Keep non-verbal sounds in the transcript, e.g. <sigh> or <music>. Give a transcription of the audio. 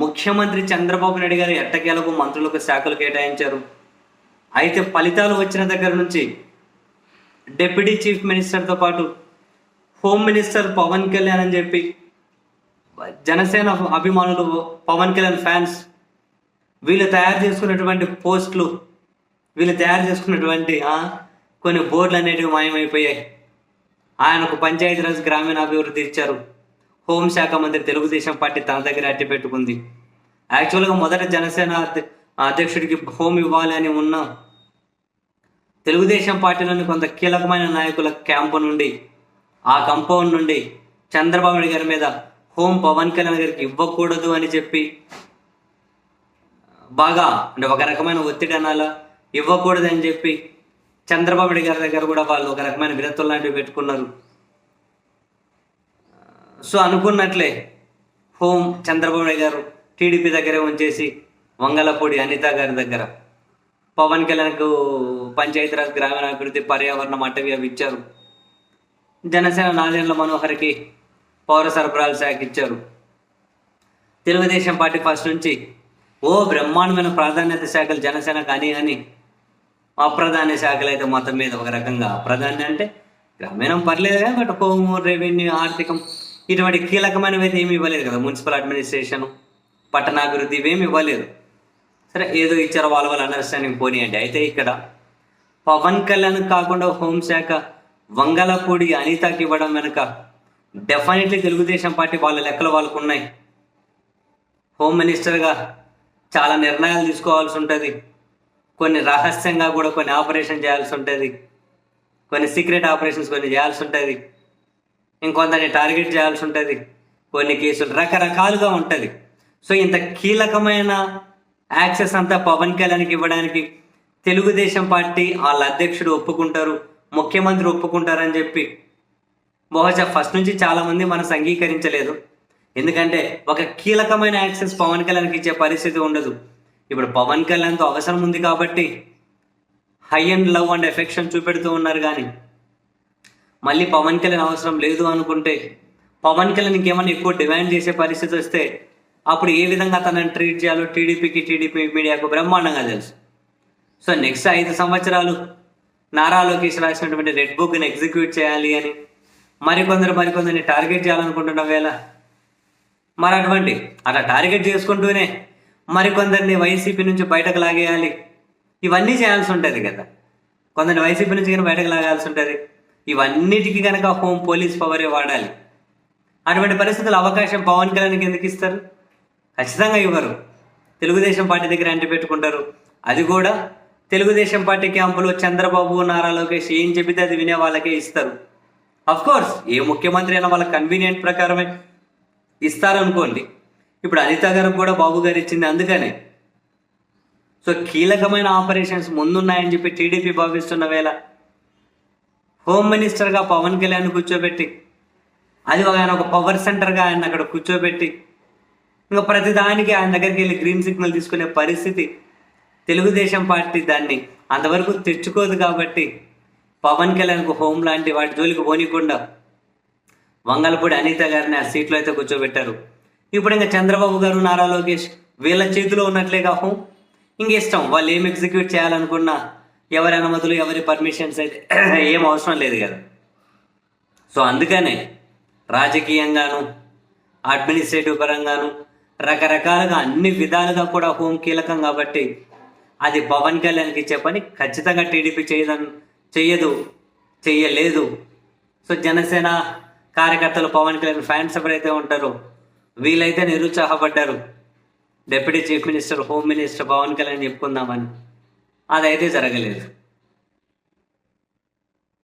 ముఖ్యమంత్రి చంద్రబాబు నాయుడు గారు ఎట్టకేలకు మంత్రులకు శాఖలు కేటాయించారు. అయితే ఫలితాలు వచ్చిన దగ్గర నుంచి డిప్యూటీ చీఫ్ మినిస్టర్తో పాటు హోమ్ మినిస్టర్ పవన్ కళ్యాణ్ అని చెప్పి జనసేన అభిమానులు పవన్ కళ్యాణ్ ఫ్యాన్స్ వీళ్ళు తయారు చేసుకున్నటువంటి పోస్టులు వీళ్ళు తయారు చేసుకున్నటువంటి కొన్ని బోర్డులు అనేటివి మాయమైపోయాయి. ఆయనకు పంచాయతీరాజ్ గ్రామీణ అభివృద్ధి ఇచ్చారు. హోంశాఖ మంత్రి తెలుగుదేశం పార్టీ తన దగ్గర అట్టి పెట్టుకుంది. యాక్చువల్గా మొదట జనసేన అధ్యక్షుడికి హోం ఇవ్వాలి అని ఉన్న తెలుగుదేశం పార్టీలోని కొంత కీలకమైన నాయకుల క్యాంపు నుండి ఆ కంపౌండ్ నుండి చంద్రబాబు నాయుడు గారి మీద హోం పవన్ కళ్యాణ్ గారికి ఇవ్వకూడదు అని చెప్పి బాగా అంటే ఒక రకమైన ఒత్తిడి అనాలా ఇవ్వకూడదు అని చెప్పి చంద్రబాబు నాయుడు గారి దగ్గర కూడా వాళ్ళు ఒక రకమైన విరత్తులు లాంటివి పెట్టుకున్నారు. సో అనుకున్నట్లే హోం చంద్రబాబు నాయుడు గారు టీడీపీ దగ్గరే ఉంచేసి వంగలపూడి అనిత గారి దగ్గర పవన్ కళ్యాణ్కు పంచాయతీరాజ్ గ్రామీణ అభివృద్ధి పర్యావరణం అటవీ అవి ఇచ్చారు. జనసేన నాదెండ్ల మనోహర్కి పౌర సరఫరాల శాఖ ఇచ్చారు. తెలుగుదేశం పార్టీ ఫస్ట్ నుంచి ఓ బ్రహ్మాండమైన ప్రాధాన్యత శాఖలు జనసేన కానీ అని అప్రధాన్య శాఖలు అయితే మొత్తం మీద ఒక రకంగా అప్రధాన్య అంటే గ్రామీణం పర్లేదు కానీ బట్ హోము రెవెన్యూ ఆర్థికం ఇటువంటి కీలకమైనవి అయితే ఏమి ఇవ్వలేదు కదా మున్సిపల్ అడ్మినిస్ట్రేషన్ పట్టణాభివృద్ధి ఇవేమి ఇవ్వలేదు. సరే ఏదో ఇచ్చారో వాళ్ళ వాళ్ళ అండర్స్టాండింగ్ పోనీయండి అయితే ఇక్కడ పవన్ కళ్యాణ్ కాకుండా హోంశాఖ వంగలపూడి అనితకి ఇవ్వడం వెనుక డెఫినెట్లీ తెలుగుదేశం పార్టీ వాళ్ళ లెక్కలు వాళ్ళకు ఉన్నాయి. హోమ్ మినిస్టర్గా చాలా నిర్ణయాలు తీసుకోవాల్సి ఉంటుంది. కొన్ని రహస్యంగా కూడా కొన్ని ఆపరేషన్ చేయాల్సి ఉంటుంది. కొన్ని సీక్రెట్ ఆపరేషన్స్ కొన్ని చేయాల్సి ఉంటుంది. ఇంకొందరిని టార్గెట్ చేయాల్సి ఉంటుంది. కొన్ని కేసులు రకరకాలుగా ఉంటుంది. సో ఇంత కీలకమైన యాక్సెస్ అంతా పవన్ కళ్యాణ్కి ఇవ్వడానికి తెలుగుదేశం పార్టీ వాళ్ళ అధ్యక్షుడు ఒప్పుకుంటారు ముఖ్యమంత్రి ఒప్పుకుంటారని చెప్పి. బహుశా ఫస్ట్ నుంచి చాలామంది మనసు అంగీకరించలేదు ఎందుకంటే ఒక కీలకమైన యాక్సెస్ పవన్ కళ్యాణ్కి ఇచ్చే పరిస్థితి ఉండదు. ఇప్పుడు పవన్ కళ్యాణ్తో అవసరం ఉంది కాబట్టి high and love and affection చూపెడుతూ ఉన్నారు కానీ మళ్ళీ పవన్ కళ్యాణ్ అవసరం లేదు అనుకుంటే పవన్ కళ్యాణ్ ఇంకేమైనా ఎక్కువ డిమాండ్ చేసే పరిస్థితి వస్తే అప్పుడు ఏ విధంగా తనని ట్రీట్ చేయాలో టీడీపీకి టీడీపీ మీడియాకు బ్రహ్మాండంగా తెలుసు. సో నెక్స్ట్ ఐదు సంవత్సరాలు నారా లోకేష్ రాసినటువంటి రెడ్ బుక్ని ఎగ్జిక్యూట్ చేయాలి అని మరికొందరు మరికొందరిని టార్గెట్ చేయాలనుకుంటున్న వేళ. మరి అటువంటి అలా టార్గెట్ చేసుకుంటూనే మరికొందరిని వైసీపీ నుంచి బయటకు లాగేయాలి. ఇవన్నీ చేయాల్సి ఉంటుంది కదా. కొందరిని వైసీపీ నుంచి కానీ బయటకు లాగాల్సి ఉంటుంది. ఇవన్నిటికీ కనుక హోమ్ పోలీస్ పవరే వాడాలి. అటువంటి పరిస్థితులు అవకాశం పవన్ కళ్యాణ్కి ఎందుకు ఇస్తారు? ఖచ్చితంగా ఇవ్వరు. తెలుగుదేశం పార్టీ దగ్గర అంటి పెట్టుకుంటారు. అది కూడా తెలుగుదేశం పార్టీ క్యాంపులో చంద్రబాబు నారా లోకేష్ ఏం చెబితే అది వినే వాళ్ళకే ఇస్తారు. కోర్స్ ఏ ముఖ్యమంత్రి అయినా వాళ్ళ కన్వీనియంట్ ప్రకారమే ఇస్తారనుకోండి. ఇప్పుడు అనిత గారు కూడా బాబు గారు ఇచ్చింది అందుకనే. సో కీలకమైన ఆపరేషన్స్ ముందున్నాయని చెప్పి టీడీపీ భావిస్తున్న వేళ హోమ్ మినిస్టర్గా పవన్ కళ్యాణ్ కూర్చోబెట్టి అది ఒక ఆయన ఒక పవర్ సెంటర్గా ఆయన అక్కడ కూర్చోబెట్టి ఇంకా ప్రతిదానికి ఆయన దగ్గరికి వెళ్ళి గ్రీన్ సిగ్నల్ తీసుకునే పరిస్థితి తెలుగుదేశం పార్టీ దాన్ని అంతవరకు తెచ్చుకోదు కాబట్టి పవన్ కళ్యాణ్కు హోమ్ లాంటి వాటి జోలికి పోనీకుండా వంగలపూడి అనిత గారిని ఆ సీట్లో అయితే కూర్చోబెట్టారు. ఇప్పుడు ఇంకా చంద్రబాబు గారు నారా లోకేష్ వీళ్ళ చేతిలో ఉన్నట్లేగా హోమ్ ఇంక ఇష్టం వాళ్ళు ఏం ఎగ్జిక్యూట్ చేయాలనుకున్నా ఎవరి అనుమతులు ఎవరి పర్మిషన్స్ అయితే <clears throat> ఏం అవసరం లేదు కదా. సో అందుకనే రాజకీయంగాను అడ్మినిస్ట్రేటివ్ పరంగాను రకరకాలుగా అన్ని విధాలుగా కూడా హోం కీలకం కాబట్టి అది పవన్ కళ్యాణ్కి ఇచ్చే పని ఖచ్చితంగా టీడీపీ చేయదని చెయ్యదు చెయ్యలేదు సో జనసేన కార్యకర్తలు పవన్ కళ్యాణ్ ఫ్యాన్స్ ఎవరైతే ఉంటారో. వీళ్ళైతే నిరుత్సాహపడ్డారు. Deputy chief minister home minister Pawan Kalyan చెప్పుకుందామని. అదైతే జరగలేదు.